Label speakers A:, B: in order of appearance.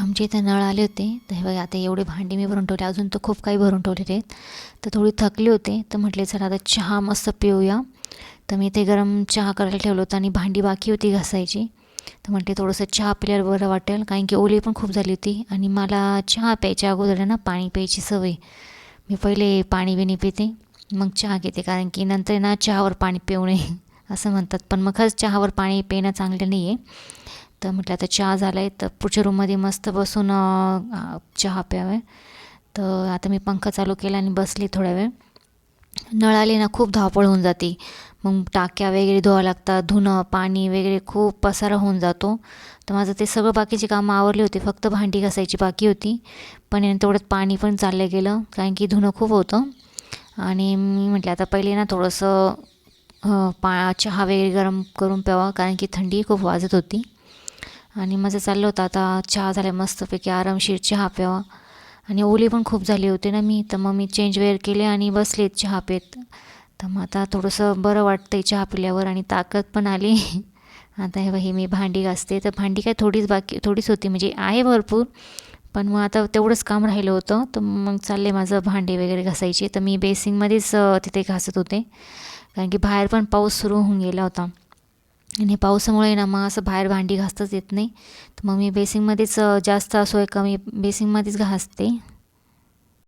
A: आमच्या इथं नळ आले होते. तर हे बघा आता एवढे भांडी मी भरून ठेवले. अजून तर खूप काही भरून ठेवलेले आहेत. तर थोडी थकली होते. तर म्हटले चला आता चहा मस्त पिऊया. तर मी ते गरम चहा करायला ठेवलं होतं आणि भांडी बाकी होती घासायची. तर म्हटले थोडंसं चहा पिल्यावर बरं वाटेल. कारण की ओली पण खूप झाली होती. आणि मला चहा प्यायच्या अगोदर ना पाणी प्यायची सवय. मी पहिले पाणी बिणी पिते मग चहा घेते. कारण की नंतर ना चहावर पाणी पिऊ नये असं म्हणतात. पण मग खरंच चहावर पाणी पिणं चांगलं नाही आहे तर म्हटलं आता चहा झाला आहे तर पुढच्या रूममध्ये मस्त बसून चहा प्यावे. तर आता मी पंखा चालू केला आणि बसली थोडा वेळ. नळ आली ना खूप धावपळ होऊन जाते. मग टाक्या वगैरे धुवा लागतात धुणं पाणी वगैरे खूप पसारा होऊन जातो. तर माझं ते सगळं बाकीची कामं आवरली होती फक्त भांडी घासायची बाकी होती. पण तेवढ्यात पाणी पण चाललं गेलं कारण की धुणं खूप होतं. आणि मी म्हटलं आता पहिले ना थोडंसं पा चहा वगैरे गरम करून प्यावा कारण की थंडी खूप वाजत होती. आणि माझं चाललं होतं. आता चहा झाला मस्तपैकी आरामशीर चहा प्यावा. आणि ओली पण खूप झाली होती ना मी. तर मग मी चेंज वेअर केले आणि बसले चहा पेत. तर मग आता थोडंसं बरं वाटतं आहे चहा पिल्यावर आणि ताकद पण आली. आता हे हे मी भांडी घासते. तर भांडी काय थोडीच बाकी थोडीच होती. म्हणजे आहे भरपूर. पण मग आता तेवढंच काम राहिलं होतं. तर मग चालले माझं भांडे वगैरे घासायचे. तर मी बेसिंगमध्येच तिथे घासत होते. कारण की बाहेर पण पाऊस सुरू होऊन गेला होता. आणि पावसामुळे ना मग असं बाहेर भांडी घासताच येत नाही. तर मग मी बेसिंगमध्येच जास्त असो आहे कमी बेसिंगमध्येच घासते.